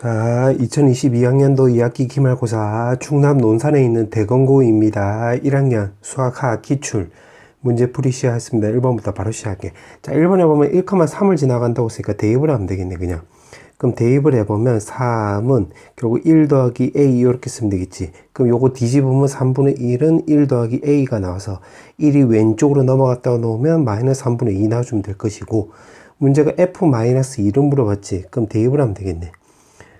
자, 2022학년도 2학기 기말고사 충남 논산에 있는 대건고입니다. 1학년 수학학 기출 문제 풀이 시작했습니다. 1번부터 바로 시작할게. 자, 1번에 보면 1,3을 지나간다고 했으니까 대입을 하면 되겠네, 그냥. 그럼 대입을 해보면 3은 결국 1 더하기 a 이렇게 쓰면 되겠지. 그럼 요거 뒤집으면 3분의 1은 1 더하기 a가 나와서 1이 왼쪽으로 넘어갔다가 놓으면 마이너스 3분의 2 나와주면 될 것이고 문제가 f-2를 물어봤지. 그럼 대입을 하면 되겠네.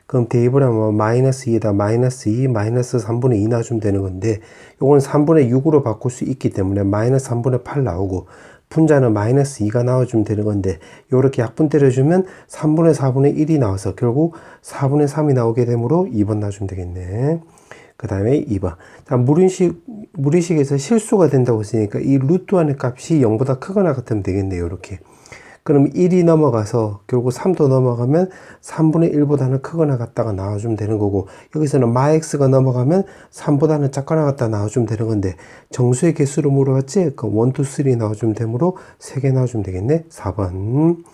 그럼 대입을 하면 마이너스 2에다 마이너스 2, 마이너스 3분의 2 놔주면 되는 건데 요거는 3분의 6으로 바꿀 수 있기 때문에 마이너스 3분의 8 나오고 분자는 마이너스 2가 나와주면 되는 건데 요렇게 약분 때려주면 3분의 4분의 1이 나와서 결국 4분의 3이 나오게 되므로 2번 놔주면 되겠네. 그 다음에 2번. 자, 무리식, 무리식에서 실수가 된다고 했으니까 이 루트 안의 값이 0보다 크거나 같으면 되겠네요. 이렇게. 그럼 1이 넘어가서 결국 3도 넘어가면 3분의 1보다는 크거나 같다가 나와주면 되는 거고 여기서는 마x가 넘어가면 3보다는 작거나 같다 나와주면 되는 건데 정수의 개수를 물어봤지? 그 1, 2, 3 나와주면 되므로 3개 나와주면 되겠네. 4번.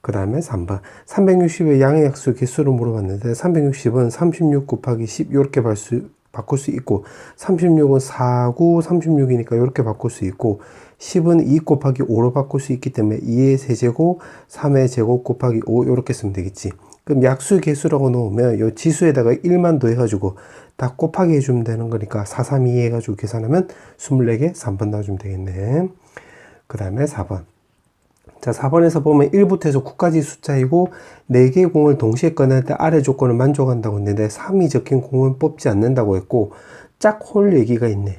그 다음에 3번. 360의 양의 약수 개수를 물어봤는데 360은 36 곱하기 10 이렇게 바꿀 수 있고 36은 4, 9, 36이니까 이렇게 바꿀 수 있고 10은 2 곱하기 5로 바꿀 수 있기 때문에 2의 세제곱, 3의 제곱 곱하기 5 이렇게 쓰면 되겠지. 그럼 약수 개수라고 놓으면 이 지수에다가 1만 더해가지고 다 곱하기 해주면 되는 거니까 4, 3, 2 해가지고 계산하면 24개 3번 나와주면 되겠네. 그 다음에 4번. 자, 4번에서 보면 1부터 해서 9까지 숫자이고 4개의 공을 동시에 꺼낼 때 아래 조건을 만족한다고 했는데 3이 적힌 공은 뽑지 않는다고 했고 짝홀 얘기가 있네.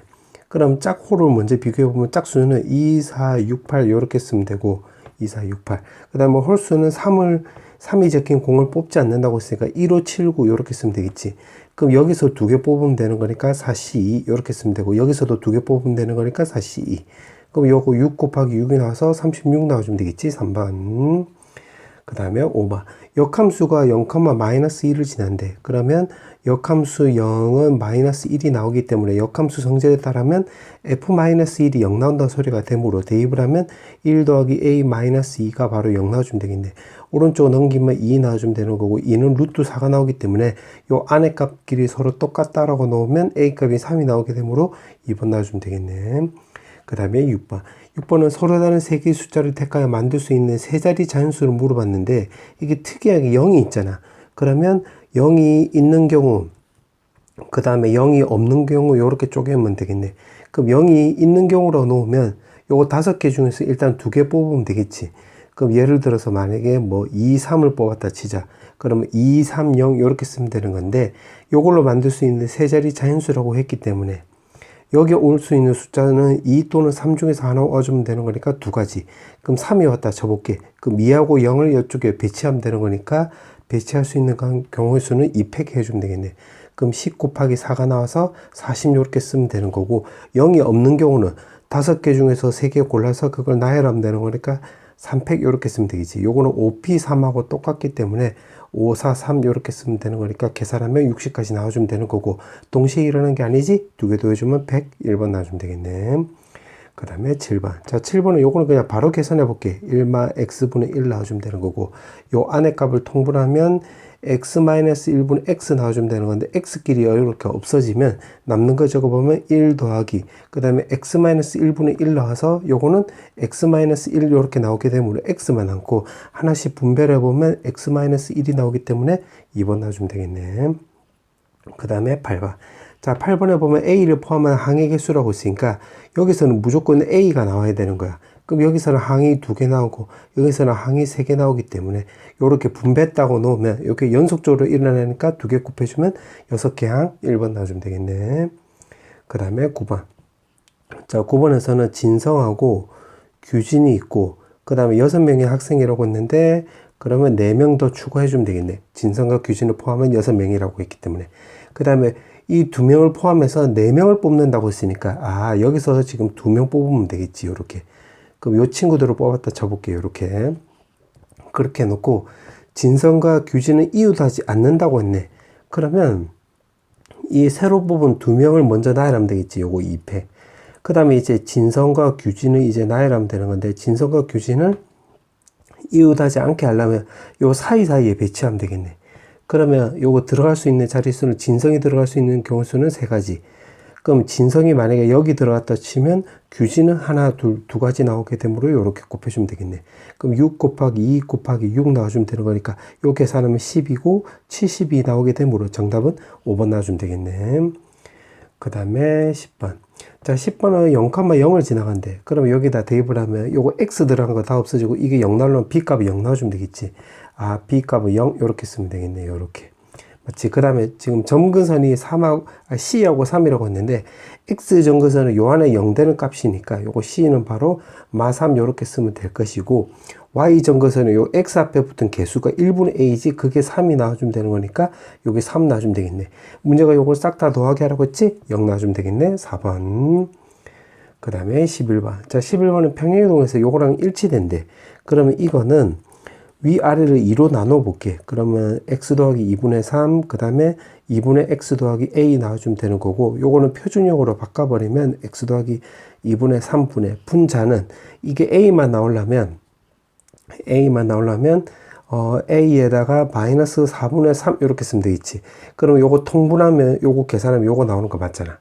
그럼 짝호를 먼저 비교해보면 짝수는 2, 4, 6, 8 이렇게 쓰면 되고 2, 4, 6, 8. 그 다음에 홀수는 3을 3이 적힌 공을 뽑지 않는다고 했으니까 1, 5, 7, 9 이렇게 쓰면 되겠지. 그럼 여기서 두 개 뽑으면 되는 거니까 4, C, 2 이렇게 쓰면 되고 여기서도 두 개 뽑으면 되는 거니까 4, C, 2. 그럼 요거 6 곱하기 6이 나와서 36 나와주면 되겠지. 3번. 그 다음에 5번. 역함수가 0, 마이너스 1을 지난대. 그러면 역함수 0은 마이너스 1이 나오기 때문에 역함수 성질에 따르면 f-1이 0 나온다는 소리가 되므로 대입을 하면 1 더하기 a 마이너스 2가 바로 0 나와주면 되겠네. 오른쪽 넘기면 2 나와주면 되는 거고 2는 루트 4가 나오기 때문에 요 안에 값끼리 서로 똑같다라고 놓으면 a 값이 3이 나오게 되므로 2번 나와주면 되겠네. 그 다음에 6번. 6번은 서로 다른 세 개의 숫자를 택하여 만들 수 있는 세 자리 자연수를 물어봤는데 이게 특이하게 0이 있잖아. 그러면 0이 있는 경우, 그 다음에 0이 없는 경우 이렇게 쪼개면 되겠네. 그럼 0이 있는 경우로 놓으면 요거 다섯 개 중에서 일단 두 개 뽑으면 되겠지. 그럼 예를 들어서 만약에 뭐 2, 3을 뽑았다 치자. 그러면 2, 3, 0 이렇게 쓰면 되는 건데 요걸로 만들 수 있는 세 자리 자연수라고 했기 때문에 여기 올 수 있는 숫자는 2 또는 3 중에서 하나 와주면 되는 거니까 두 가지. 그럼 3이 왔다 쳐볼게. 그럼 2하고 0을 이쪽에 배치하면 되는 거니까 배치할 수 있는 경우의 수는 2팩 해주면 되겠네. 그럼 10 곱하기 4가 나와서 40 이렇게 쓰면 되는 거고 0이 없는 경우는 다섯 개 중에서 세개 골라서 그걸 나열하면 되는 거니까 3팩 이렇게 쓰면 되겠지. 요거는 5P3하고 똑같기 때문에 5, 4, 3 이렇게 쓰면 되는 거니까 계산하면 60까지 나와주면 되는 거고 동시에 일어나는 게 아니지 두 개 더해주면 100, 1번 나와주면 되겠네. 그 다음에 7번. 자, 7번은 요거는 그냥 바로 계산해 볼게. 1마 x분의 1 나와주면 되는 거고 요 안에 값을 통분하면 x-1분의 x 나와주면 되는 건데 x끼리 이렇게 없어지면 남는 거 적어보면 1 더하기 그 다음에 x-1분의 1 나와서 요거는 x-1 이렇게 나오게 되므로 x만 남고 하나씩 분배를 해보면 x-1이 나오기 때문에 2번 나와주면 되겠네. 그 다음에 8번. 자 8번에 보면 a를 포함한 항의 개수라고 있으니까 여기서는 무조건 a가 나와야 되는 거야 그럼 여기서는 항이 두 개 나오고 여기서는 항이 세 개 나오기 때문에 이렇게 분배했다고 놓으면 이렇게 연속적으로 일어나니까 두 개 곱해주면 여섯 개 항 1번 나와주면 되겠네. 그 다음에 9번. 자, 9번에서는 진성하고 규진이 있고 그 다음에 여섯 명의 학생이라고 했는데 그러면 네 명 더 추가해 주면 되겠네. 진성과 규진을 포함한 여섯 명이라고 했기 때문에. 그 다음에 이 두 명을 포함해서 네 명을 뽑는다고 했으니까 아 여기서 지금 두 명 뽑으면 되겠지 이렇게 그럼 요 친구들을 뽑았다 쳐볼게요. 이렇게. 그렇게 해놓고 진성과 규진은 이웃하지 않는다고 했네. 그러면 이 새로 뽑은 두 명을 먼저 나열하면 되겠지. 요거 2패. 그 다음에 이제 진성과 규진을 이제 나열하면 되는 건데 진성과 규진을 이웃하지 않게 하려면 요 사이사이에 배치하면 되겠네. 그러면 요거 들어갈 수 있는 자릿수는 진성이 들어갈 수 있는 경우 수는 세 가지. 그럼 진성이 만약에 여기 들어갔다 치면 규진은 하나, 둘, 두 가지 나오게 되므로 이렇게 곱해주면 되겠네. 그럼 6 곱하기 2 곱하기 6 나와주면 되는 거니까 요 계산하면 10이고 70이 나오게 되므로 정답은 5번 나와주면 되겠네. 그 다음에 10번. 자, 10번은 0,0을 지나간대. 그럼 여기다 대입을 하면 요거 x 들어간 거 다 없어지고 이게 0 나오면 b 값이 0 나와주면 되겠지. 아, b 값은 0 요렇게 쓰면 되겠네. 요렇게. 맞지? 그 다음에 지금 점근선이 3하고, 아, C하고 3이라고 했는데, X 점근선은 요 안에 0 되는 값이니까, 요거 C는 바로 마3 요렇게 쓰면 될 것이고, Y 점근선은 요 X 앞에 붙은 개수가 1분의 A지, 그게 3이 나와주면 되는 거니까, 여기 3 나와주면 되겠네. 문제가 요걸 싹 다 더하게 하라고 했지? 0 나와주면 되겠네. 4번. 그 다음에 11번. 자, 11번은 평행이동에서 요거랑 일치된대. 그러면 이거는 위아래를 2로 나눠 볼게. 그러면 x 더하기 2분의 3, 그 다음에 2분의 x 더하기 a 나와주면 되는 거고, 요거는 표준형으로 바꿔버리면 x 더하기 2분의 3분의 분자는 이게 a만 나오려면, a만 나오려면, 어, a에다가 마이너스 4분의 3 이렇게 쓰면 되겠지. 그러면 요거 통분하면, 요거 계산하면 요거 나오는 거 맞잖아.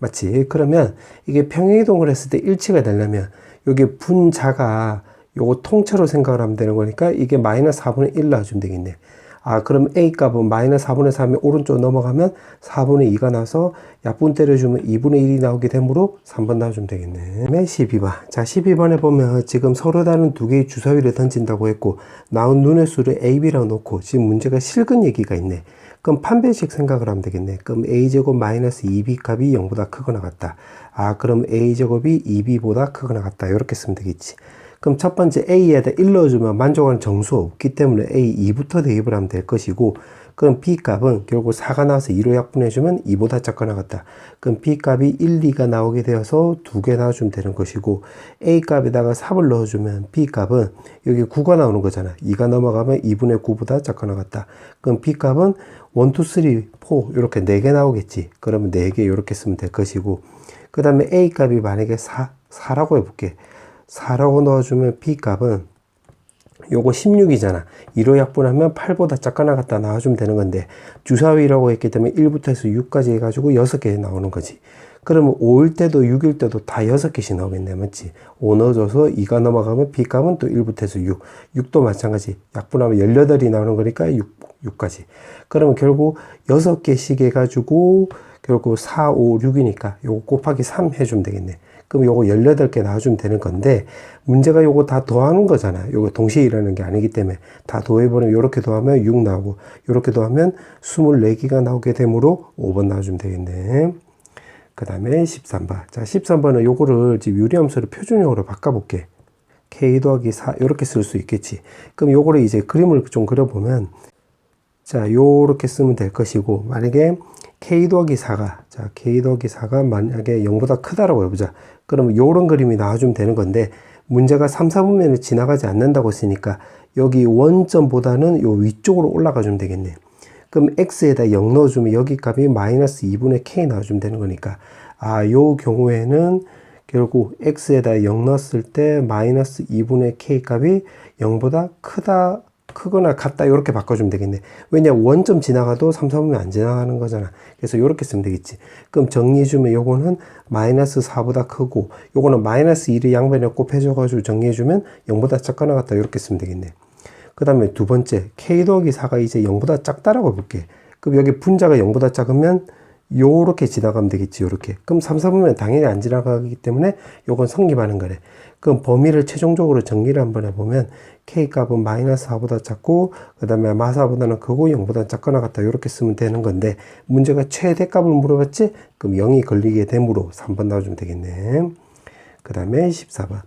맞지? 그러면 이게 평행이동을 했을 때 일치가 되려면, 요게 분자가 요거 통째로 생각을 하면 되는 거니까 이게 마이너스 4분의 1 나와주면 되겠네. 아, 그럼 A 값은 마이너스 4분의 3이 오른쪽 넘어가면 4분의 2가 나서 약분 때려주면 2분의 1이 나오게 되므로 3번 나와주면 되겠네. 12번. 자, 12번에 보면 지금 서로 다른 두 개의 주사위를 던진다고 했고, 나온 눈의 수를 A, B라고 놓고 지금 문제가 실근 얘기가 있네. 그럼 판별식 생각을 하면 되겠네. 그럼 a제곱 마이너스 2b 값이 0보다 크거나 같다. 아, 그럼 a제곱이 2b보다 크거나 같다. 이렇게 쓰면 되겠지. 그럼 첫 번째 A에다 1 넣어주면 만족하는 정수 없기 때문에 A 2부터 대입을 하면 될 것이고 그럼 B 값은 결국 4가 나와서 2로 약분해주면 2보다 작거나 같다. 그럼 B 값이 1, 2가 나오게 되어서 두개 나와주면 되는 것이고 A 값에다가 3을 넣어주면 B 값은 여기 9가 나오는 거잖아. 2가 넘어가면 2분의 9보다 작거나 같다. 그럼 B 값은 1, 2, 3, 4 이렇게 4개 나오겠지. 그러면 4개 이렇게 쓰면 될 것이고 그 다음에 A 값이 만약에 4, 4라고 해볼게. 4라고 넣어주면 B값은 요거 16이잖아. 2로 약분하면 8보다 작거나 같다 나와주면 되는 건데 주사위라고 했기 때문에 1부터 해서 6까지 해가지고 6개 나오는 거지. 그러면 5일 때도 6일 때도 다 6개씩 나오겠네. 맞지? 5 넣어줘서 2가 넘어가면 B값은 또 1부터 해서 6. 6도 마찬가지. 약분하면 18이 나오는 거니까 6, 6까지. 그러면 결국 6개씩 해가지고 결국 4, 5, 6이니까 요거 곱하기 3 해주면 되겠네. 그럼 요거 18개 나와주면 되는 건데, 문제가 요거 다 더하는 거잖아. 요거 동시에 일어나는 게 아니기 때문에. 다 더해버리면 요렇게 더하면 6 나오고, 요렇게 더하면 24개가 나오게 되므로 5번 나와주면 되겠네. 그 다음에 13번. 자, 13번은 요거를 지금 유리함수를 표준형으로 바꿔볼게. k 더하기 4, 요렇게 쓸 수 있겠지. 그럼 요거를 이제 그림을 좀 그려보면, 자, 요렇게 쓰면 될 것이고, 만약에 k 더하기 4가, 자, k 더하기 4가 만약에 0보다 크다라고 해보자. 그러면 요런 그림이 나와주면 되는 건데, 문제가 3, 4분면을 지나가지 않는다고 했으니까, 여기 원점보다는 요 위쪽으로 올라가 주면 되겠네. 그럼 x에다 0 넣어주면 여기 값이 마이너스 2분의 k 나와주면 되는 거니까, 아, 요 경우에는 결국 x에다 0 넣었을 때 마이너스 2분의 k 값이 0보다 크다 크거나 같다 이렇게 바꿔주면 되겠네. 왜냐 원점 지나가도 3, 4분면 안 지나가는 거잖아. 그래서 이렇게 쓰면 되겠지. 그럼 정리해주면 요거는 마이너스 4보다 크고 요거는 마이너스 1을 양변에 곱해줘가지고 정리해주면 0보다 작거나 같다 이렇게 쓰면 되겠네. 그 다음에 두 번째 k 더하기 4가 이제 0보다 작다라고 볼게. 그럼 여기 분자가 0보다 작으면 요렇게 지나가면 되겠지, 요렇게. 그럼 3, 4분면 당연히 안 지나가기 때문에 요건 성립하는 거래. 그럼 범위를 최종적으로 정리를 한번 해보면 k 값은 마이너스 4보다 작고 그 다음에 마사보다는 크고 0보다 작거나 같다 이렇게 쓰면 되는 건데 문제가 최대값을 물어봤지? 그럼 0이 걸리게 되므로 3번 나와주면 되겠네. 그 다음에 14번.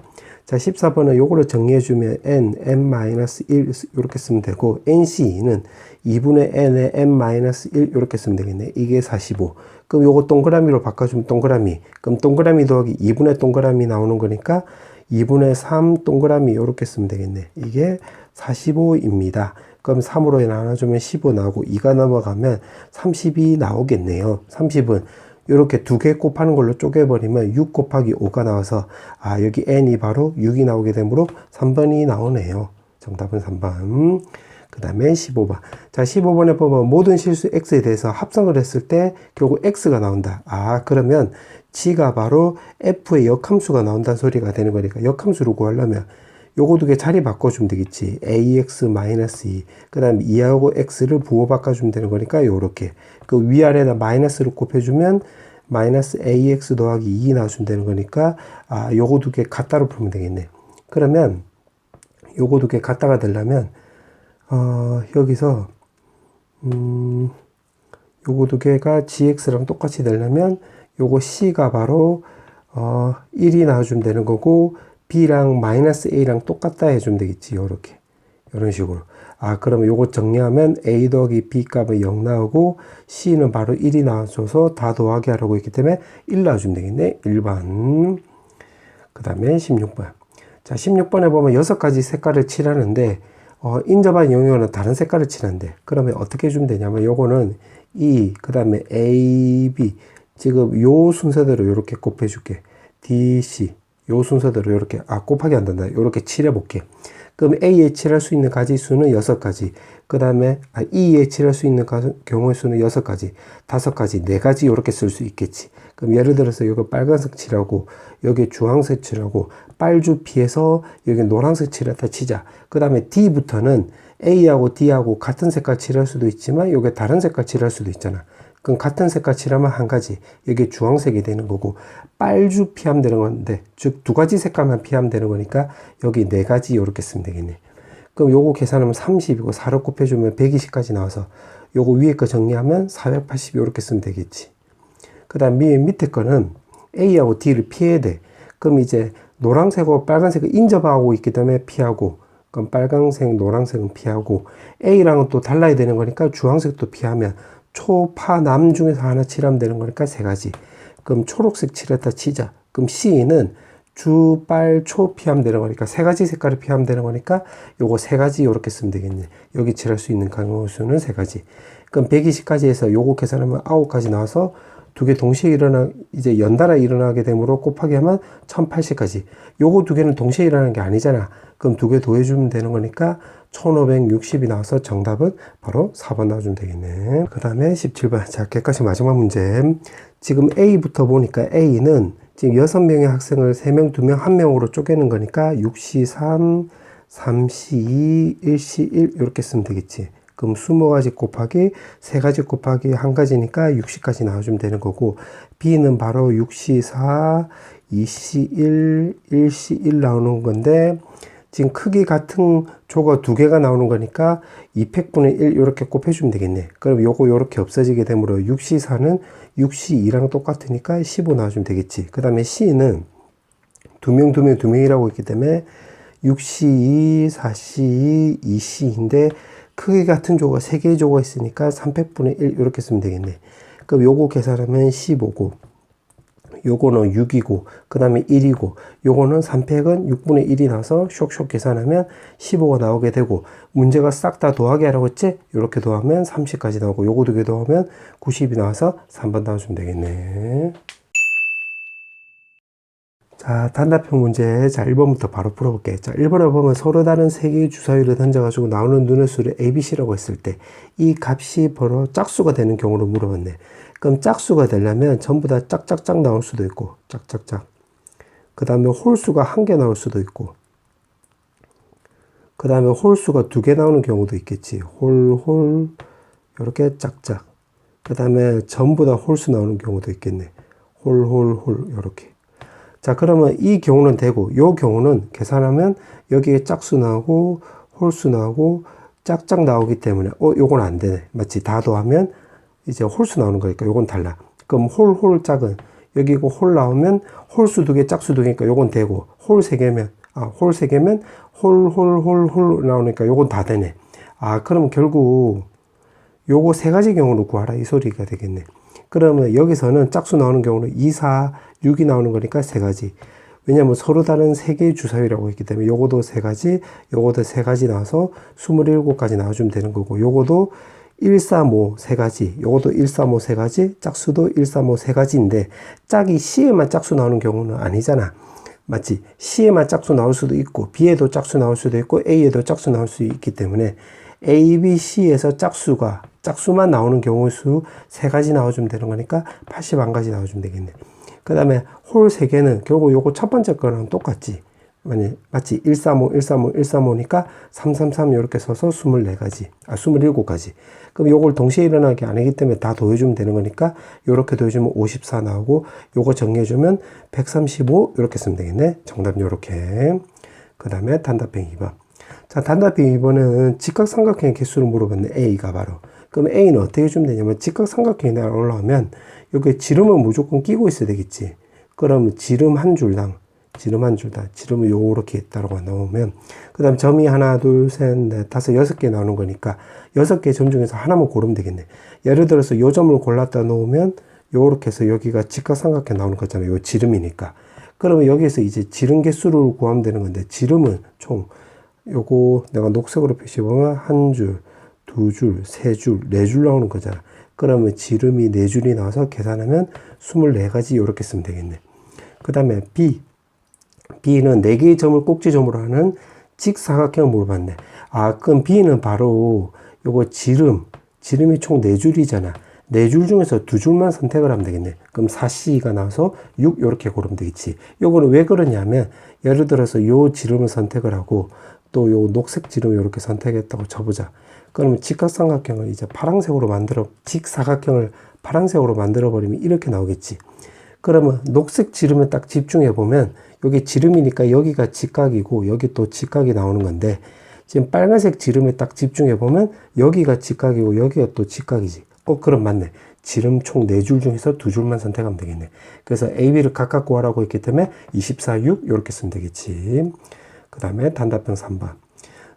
자, 14번은 요거를 정리해주면 n, n-1 이렇게 쓰면 되고 nc는 2분의 n에 n-1 이렇게 쓰면 되겠네. 이게 45. 그럼 요거 동그라미로 바꿔주면 동그라미. 그럼 동그라미 더하기 2분의 동그라미 나오는 거니까 2분의 3 동그라미 이렇게 쓰면 되겠네. 이게 45입니다. 그럼 3으로 나눠주면 15 나오고 2가 넘어가면 30이 나오겠네요. 30은 이렇게 두 개 곱하는 걸로 쪼개버리면 6 곱하기 5가 나와서 아 여기 n이 바로 6이 나오게 되므로 3번이 나오네요. 정답은 3번. 그 다음에 15번. 자, 15번에 보면 모든 실수 x에 대해서 합성을 했을 때 결국 x가 나온다. 아, 그러면 g가 바로 f의 역함수가 나온다는 소리가 되는 거니까 역함수를 구하려면 요거 두 개 자리 바꿔주면 되겠지. ax 마이너스 2. 그 다음에 2하고 x를 부호 바꿔주면 되는 거니까 요렇게. 그 위아래에다 마이너스를 곱해주면 마이너스 ax 더하기 2 나와주면 되는 거니까 아 요거 두개 같다로 풀면 되겠네. 그러면 요거 두개 같다가 되려면 어 여기서 음 요거 두 개가 gx랑 똑같이 되려면 요거 c가 바로 어 1이 나와주면 되는 거고 b랑 마이너스 a랑 똑같다 해주면 되겠지 요렇게. 이런 식으로. 아 그러면 요거 정리하면 a 더하기 b 값은 0 나오고 c는 바로 1이 나와줘서 다 더하기 하라고 했기 때문에 1 나와주면 되겠네. 1번. 그 다음에 16번. 자 16번에 보면 6가지 색깔을 칠하는데 어, 인접한 영역은 다른 색깔을 칠한데 그러면 어떻게 해주면 되냐면 요거는 E 그 다음에 A, B. 지금 요 순서대로 이렇게 곱해줄게. D, C 요 순서대로 이렇게 아 곱하기 안 된다. 이렇게 칠해 볼게. 그럼 A에 칠할 수 있는 가지 수는 여섯 가지. 그 다음에 아, E에 칠할 수 있는 가, 경우의 수는 여섯 가지. 다섯 가지 네 가지 이렇게 쓸 수 있겠지. 그럼 예를 들어서 여기 빨간색 칠하고 여기 주황색 칠하고 빨주 피해서 여기 노란색 칠했다 치자. 그 다음에 D부터는 A하고 D하고 같은 색깔 칠할 수도 있지만 여기 다른 색깔 칠할 수도 있잖아 그럼 같은 색깔 칠하면 한 가지. 여기 주황색이 되는 거고 빨주 피하면 되는 건데 즉 두 가지 색깔만 피하면 되는 거니까 여기 네 가지 이렇게 쓰면 되겠네. 그럼 요거 계산하면 30이고 4로 곱해주면 120까지 나와서 요거 위에 거 정리하면 480 이렇게 쓰면 되겠지. 그 다음 밑에 거는 A하고 D를 피해야 돼. 그럼 이제 노란색하고 빨간색을 인접하고 있기 때문에 피하고 그럼 빨강색, 노란색은 피하고 A랑은 또 달라야 되는 거니까 주황색도 피하면 초, 파, 남 중에서 하나 칠하면 되는 거니까 세 가지. 그럼 초록색 칠했다 치자. 그럼 C는 주, 빨, 초 피하면 되는 거니까 세 가지 색깔을 피하면 되는 거니까 요거 세 가지 요렇게 쓰면 되겠네. 여기 칠할 수 있는 강호 수는 세 가지. 그럼 120까지 해서 요거 계산하면 아홉 가지 나와서 두 개 동시에 일어나 이제 연달아 일어나게 되므로 곱하기 하면 1080까지. 요거 두 개는 동시에 일어나는 게 아니잖아. 그럼 두 개 더해주면 되는 거니까 1560이 나와서 정답은 바로 4번 나와주면 되겠네. 그 다음에 17번. 자, 개까지 마지막 문제. 지금 A부터 보니까 A는 지금 6명의 학생을 3명, 2명, 1명으로 쪼개는 거니까 6시 3, 3시 2, 1시 1 이렇게 쓰면 되겠지. 그럼 20가지 곱하기 3가지 곱하기 1가지니까 60까지 나와주면 되는 거고 B는 바로 6시 4, 2시 1, 1시 1 나오는 건데 지금 크기 같은 조가 두 개가 나오는 거니까 200분의 1 이렇게 곱해주면 되겠네. 그럼 요거 요렇게 없어지게 되므로 6시 4는 6시 2랑 똑같으니까 15 나와주면 되겠지. 그 다음에 C는 두 명, 두 명, 두 명이라고 있기 때문에 6시 2, 4시 2, 2시인데 크기 같은 조가 세 개의 조가 있으니까 300분의 1 이렇게 쓰면 되겠네. 그럼 요거 계산하면 15고 요거는 6이고 그 다음에 1이고 요거는 3팩은 6분의 1이 나서 쇽쇽 계산하면 15가 나오게 되고 문제가 싹 다 더하기 하라고 했지 이렇게 더하면 30까지 나오고 요거 두 개 더하면 90이 나와서 3번 나와주면 되겠네 자, 단답형 문제. 자, 1번부터 바로 풀어볼게. 자, 1번에 보면 서로 다른 세 개의 주사위를 던져가지고 나오는 눈의 수를 ABC라고 했을 때, 이 값이 바로 짝수가 되는 경우를 물어봤네. 그럼 짝수가 되려면 전부 다 짝짝짝 나올 수도 있고, 짝짝짝. 그 다음에 홀수가 한 개 나올 수도 있고, 그 다음에 홀수가 두 개 나오는 경우도 있겠지. 홀, 홀, 이렇게 짝짝. 그 다음에 전부 다 홀수 나오는 경우도 있겠네. 홀, 홀, 홀, 이렇게. 자, 그러면 이 경우는 되고, 요 경우는 계산하면 여기에 짝수 나오고, 홀수 나오고, 짝짝 나오기 때문에, 어, 요건 안 되네. 맞지? 다 더하면 이제 홀수 나오는 거니까 요건 달라. 그럼 홀, 홀, 짝은 여기고 홀 나오면 홀수 두 개, 짝수 두 개니까 요건 되고, 홀 세 개면, 아, 홀 세 개면 홀, 홀, 홀, 홀 나오니까 요건 다 되네. 아, 그럼 결국 요거 세 가지 경우로 구하라. 이 소리가 되겠네. 그러면 여기서는 짝수 나오는 경우는 2, 4, 6이 나오는 거니까 세 가지. 왜냐면 서로 다른 세 개의 주사위라고 했기 때문에 요거도 세 가지, 요거도 세 가지 나와서 27가지 나와주면 되는 거고 요거도 1, 3, 5세 가지, 요것도 1, 3, 5세 가지, 짝수도 1, 3, 5세 가지인데 짝이 C에만 짝수 나오는 경우는 아니잖아. 맞지? C에만 짝수 나올 수도 있고 B에도 짝수 나올 수도 있고 A에도 짝수 나올 수 있기 때문에 A, B, C에서 짝수가 짝수만 나오는 경우 수 세 가지 나와주면 되는 거니까 81가지 나와주면 되겠네. 그 다음에 홀세 개는 결국 요거 첫 번째 거랑 똑같지. 만약 맞지? 135, 135, 135니까 333 이렇게 써서 24가지, 아 27가지. 그럼 요걸 동시에 일어나게 아니기 때문에 다 더해주면 되는 거니까 요렇게 더해주면 54 나오고 요거 정리해주면 135 이렇게 쓰면 되겠네. 정답 요렇게. 그 다음에 단답형 2번. 자, 단답형 2번은 직각삼각형의 개수를 물어봤네. A가 바로. 그럼 A는 어떻게 주면 되냐면 직각삼각형이 나 올라오면 여기 지름을 무조건 끼고 있어야 되겠지. 그럼 지름 한 줄당 지름 한 줄당 지름을 요렇게 있다라고 나오면 그 다음 점이 하나 둘 셋 넷 다섯 여섯 개 나오는 거니까 여섯 개 점 중에서 하나만 고르면 되겠네. 예를 들어서 요 점을 골랐다 놓으면 요렇게 해서 여기가 직각삼각형 나오는 거잖아요. 요 지름이니까. 그러면 여기에서 이제 지름 개수를 구하면 되는 건데 지름은 총 요거 내가 녹색으로 표시해 보면 한 줄, 두 줄, 세 줄, 네 줄 나오는 거잖아. 그러면 지름이 네 줄이 나와서 계산하면 24가지 이렇게 쓰면 되겠네. 그 다음에 B. B는 네 개의 점을 꼭지점으로 하는 직사각형을 물어봤네. 아, 그럼 B는 바로 요거 지름, 지름이 총네 줄이잖아. 네줄 중에서 두 줄만 선택을 하면 되겠네. 그럼 4C가 나와서 6 이렇게 고르면 되겠지. 요거는 왜 그러냐면 예를 들어서 요 지름을 선택을 하고 또 요 녹색 지름 이렇게 선택했다고 쳐보자. 그러면 직각삼각형을 이제 파란색으로 만들어 직사각형을 파란색으로 만들어 버리면 이렇게 나오겠지. 그러면 녹색 지름에 딱 집중해 보면 여기 지름이니까 여기가 직각이고 여기 또 직각이 나오는 건데 지금 빨간색 지름에 딱 집중해 보면 여기가 직각이고 여기가 또 직각이지. 어, 그럼 맞네. 지름 총 4줄 중에서 2줄만 선택하면 되겠네. 그래서 AB를 각각 구하라고 했기 때문에 24, 6 이렇게 쓰면 되겠지. 그 다음에 단답형 3번.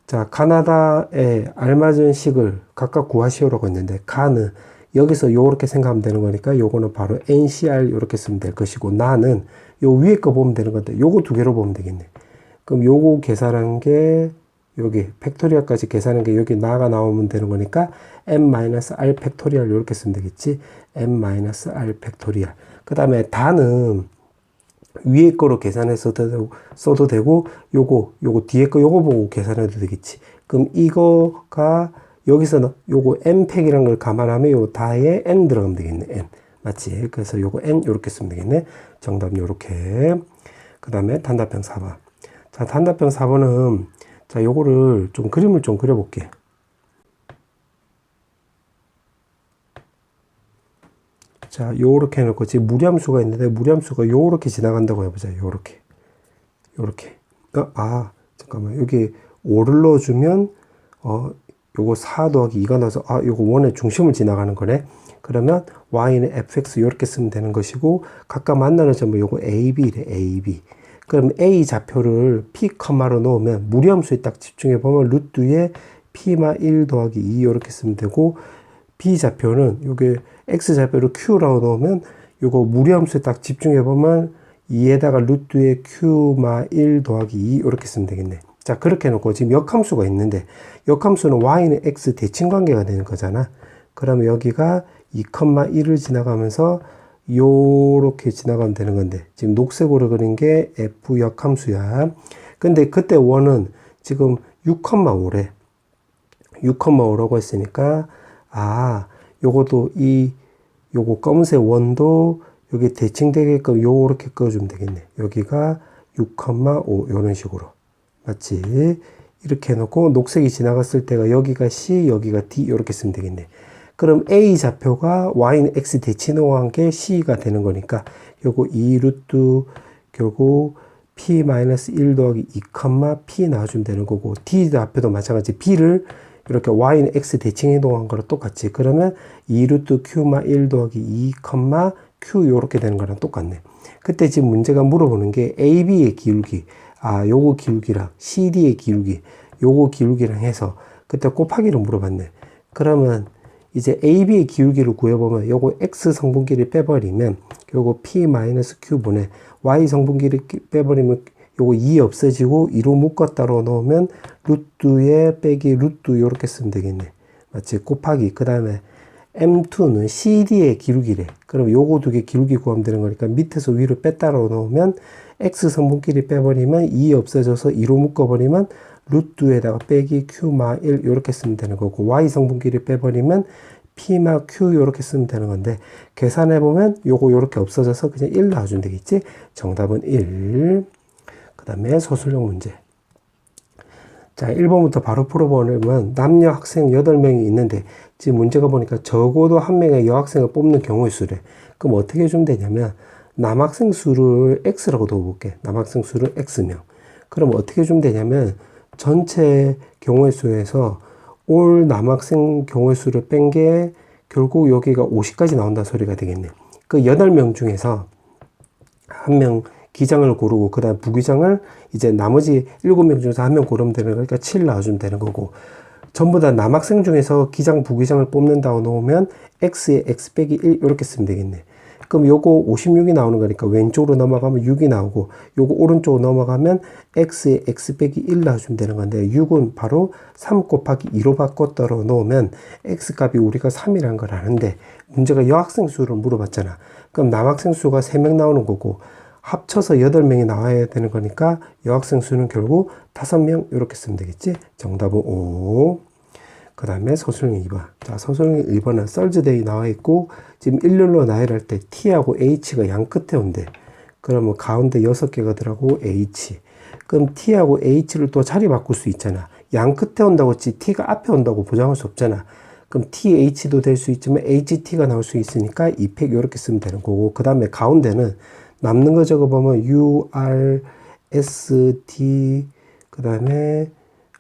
자, 가나다에 알맞은 식을 각각 구하시오라고 했는데 가는 여기서 요렇게 생각하면 되는 거니까 요거는 바로 NCR 이렇게 쓰면 될 것이고 나는 요 위에 거 보면 되는 건데 요거 두 개로 보면 되겠네. 그럼 요거 계산한 게 여기 팩토리얼까지 계산한 게 여기 나가 나오면 되는 거니까 m-r 팩토리얼 이렇게 쓰면 되겠지. m-r 팩토리얼. 그 다음에 다는 위에 거로 계산해서 도 써도 되고 요거 요거 뒤에 거 요거 보고 계산해도 되겠지. 그럼 이거가 여기서 요거 n 팩이라는 걸 감안하면 요 다에 n 들어가면 되겠네. n 맞지? 그래서 요거 n 요렇게 쓰면 되겠네. 정답 요렇게. 그 다음에 단답형 4번. 자 단답형 4번은 자 요거를 좀 그림을 좀 그려볼게. 자, 요렇게 해놓고 지금 무리함수가 있는데 무리함수가 요렇게 지나간다고 해보자. 요렇게. 요렇게. 어, 아, 잠깐만. 여기 5를 넣어주면, 어, 요거 4 더하기 2가 나서, 아, 요거 원의 중심을 지나가는 거네. 그러면 y는 fx 요렇게 쓰면 되는 것이고, 각각 만나는 점은 요거 ab래, ab. 그럼 a 좌표를 p, 로 넣으면 무리함수에 딱 집중해 보면 루트에 p마 1 더하기 2 요렇게 쓰면 되고, b 좌표는 요게 x 좌표를 q라고 넣으면 요거 무리함수에 딱 집중해 보면 2에다가 루트에 q마 1 더하기 2 이렇게 쓰면 되겠네. 자 그렇게 해놓고 지금 역함수가 있는데 역함수는 y는 x 대칭 관계가 되는 거잖아. 그러면 여기가 2,1을 지나가면서 요렇게 지나가면 되는 건데 지금 녹색으로 그린 게 f 역함수야. 근데 그때 원은 지금 6,5래. 6,5라고 했으니까 아 요것도 이 요거 검은색 원도 여기 대칭되게끔 요렇게 꺼주면 되겠네. 여기가 6,5 요런 식으로 맞지? 이렇게 해놓고 녹색이 지나갔을 때가 여기가 C 여기가 D 이렇게 쓰면 되겠네. 그럼 A 좌표가 Y는 X 대칭호한 게 C가 되는 거니까 요거 2 루트 결국 P-1 더하기 2, P 나와주면 되는 거고 D 좌표도 마찬가지 B를 이렇게 y는 x 대칭 이동한 거랑 똑같지. 그러면 2루트 q마 1 더하기 2, q 요렇게 되는 거랑 똑같네. 그때 지금 문제가 물어보는 게 AB의 기울기, 아, 요거 기울기랑 CD의 기울기, 요거 기울기랑 해서 그때 곱하기를 물어봤네. 그러면 이제 AB의 기울기를 구해보면 요거 X 성분기를 빼버리면 요거 P-Q분의 Y 성분기를 빼버리면 요거 2 없어지고 2로 묶었다로 넣으면 루트에 빼기 루트 요렇게 쓰면 되겠네. 맞지? 곱하기 그 다음에 M2는 CD의 기울기래. 그럼 요거 두 개 기울기 구하면 되는 거니까 밑에서 위로 뺐다로 넣으면 X 성분끼리 빼버리면 2 없어져서 2로 묶어버리면 루트에다가 빼기 Q마 1 이렇게 쓰면 되는 거고 Y 성분끼리 빼버리면 P마 Q 이렇게 쓰면 되는 건데 계산해 보면 요거 요렇게 없어져서 그냥 1 나와주면 되겠지 정답은 1 그 다음에 소술형 문제. 자 1번부터 바로 풀어보면 남녀 학생 8명이 있는데 지금 문제가 보니까 적어도 한 명의 여학생을 뽑는 경우의 수래. 그럼 어떻게 해주면 되냐면 남학생 수를 X라고 둬볼게. 남학생 수를 X명. 그럼 어떻게 해주면 되냐면 전체 경우의 수에서 올 남학생 경우의 수를 뺀 게 결국 여기가 50까지 나온다 소리가 되겠네. 그 8명 중에서 한 명 기장을 고르고 그 다음 부기장을 이제 나머지 7명 중에서 한 명 고르면 되는 거니까 7 나와주면 되는 거고 전부 다 남학생 중에서 기장 부기장을 뽑는다고 놓으면 x에 x 빼기 1 이렇게 쓰면 되겠네. 그럼 요거 56이 나오는 거니까 왼쪽으로 넘어가면 6이 나오고 요거 오른쪽으로 넘어가면 x에 x 빼기 1 나와주면 되는 건데 6은 바로 3 곱하기 2로 바꿨더러 놓으면 x 값이 우리가 3이란 걸 아는데 문제가 여학생 수를 물어봤잖아. 그럼 남학생 수가 3명 나오는 거고 합쳐서 8명이 나와야 되는 거니까 여학생 수는 결국 5명 이렇게 쓰면 되겠지. 정답은 5. 그 다음에 서술형 2번. 자, 서술형 1번은 썰즈데이 나와 있고, 지금 일렬로 나열할 때 T하고 H가 양 끝에 온대. 그러면 가운데 6개가 들어가고 H. 그럼 T하고 H를 또 자리 바꿀 수 있잖아. 양 끝에 온다고 했지 T가 앞에 온다고 보장할 수 없잖아. 그럼 TH도 될 수 있지만 HT가 나올 수 있으니까 2팩 이렇게 쓰면 되는 거고, 그 다음에 가운데는 남는 거 적어보면 U, R, S, T, 그 다음에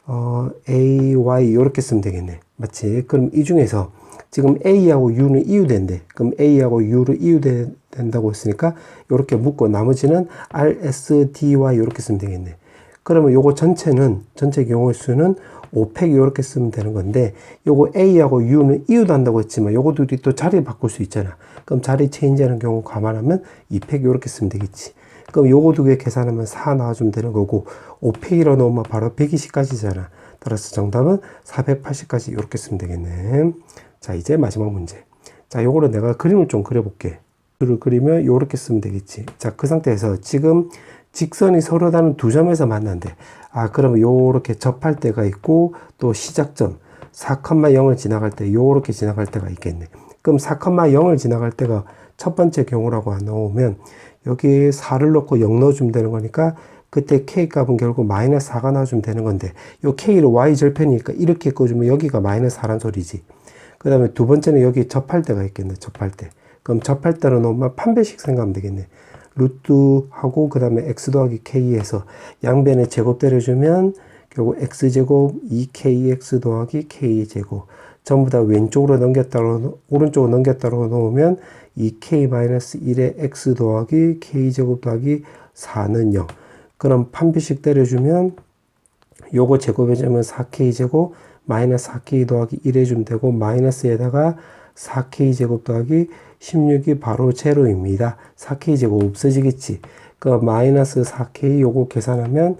어, A, Y 이렇게 쓰면 되겠네. 맞지? 그럼 이 중에서 지금 A하고 U는 이유된대. 그럼 A하고 U를 이유된다고 했으니까 이렇게 묶고 나머지는 R, S, D, Y 이렇게 쓰면 되겠네. 그러면 요거 전체는 전체 경우의 수는 5팩 이렇게 쓰면 되는 건데 요거 A하고 U는 이유도 한다고 했지만 요거 둘이 또 자리 바꿀 수 있잖아. 그럼 자리 체인지하는 경우 감안하면 2팩 이렇게 쓰면 되겠지. 그럼 요거 두 개 계산하면 4 나와주면 되는 거고 5팩이라 넣으면 바로 120까지잖아. 따라서 정답은 480까지 이렇게 쓰면 되겠네. 자 이제 마지막 문제. 자 요거를 내가 그림을 좀 그려볼게. 를 그리면 요렇게 쓰면 되겠지. 자 그 상태에서 지금 직선이 서로 다른 두 점에서 만난대. 아 그러면 요렇게 접할 때가 있고 또 시작점 4,0을 지나갈 때 요렇게 지나갈 때가 있겠네. 그럼 4,0을 지나갈 때가 첫 번째 경우라고 나오면 여기에 4를 넣고 0 넣어주면 되는 거니까 그때 k 값은 결국 마이너스 4가 나와주면 되는 건데 요 k를 y 절편이니까 이렇게 꺼주면 여기가 마이너스 4란 소리지. 그 다음에 두 번째는 여기 접할 때가 있겠네. 접할 때. 그럼 접할 때로 놓으면 판별식 생각하면 되겠네. 루트하고 그 다음에 x 더하기 k에서 양변에 제곱 때려주면 결국 x제곱 2kx 더하기 k제곱. 전부 다 왼쪽으로 넘겼다로 오른쪽으로 넘겼다로 놓으면 2k-1의 x 더하기 k제곱 더하기 4는 0 그럼 판비식 때려주면 요거 제곱해주면 4k제곱 마이너스 4k 더하기 1 해주면 되고 마이너스에다가 4k제곱 더하기 16이 바로 제로입니다. 4k제곱 없어지겠지. 그 마이너스 4k 요거 계산하면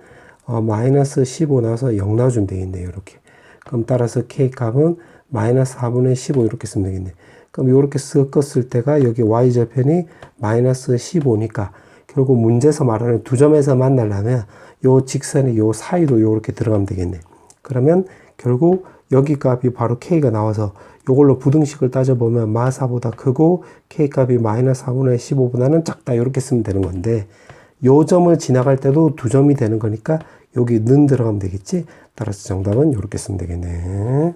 어, 마이너스 15 나와서 0 나와주면 되겠네요. 이렇게. 그럼 따라서 k 값은 마이너스 4분의 15 이렇게 쓰면 되겠네. 그럼 이렇게 섞었을 때가 여기 y절편이 마이너스 15니까 결국 문제에서 말하는 두 점에서 만나려면 요 직선의 요 사이로 요렇게 들어가면 되겠네. 그러면 결국 여기 값이 바로 k가 나와서 요걸로 부등식을 따져보면 마사보다 크고 k 값이 마이너스 4분의 15보다는 작다. 이렇게 쓰면 되는 건데 요 점을 지나갈 때도 두 점이 되는 거니까 여기 는 들어가면 되겠지? 따라서 정답은 이렇게 쓰면 되겠네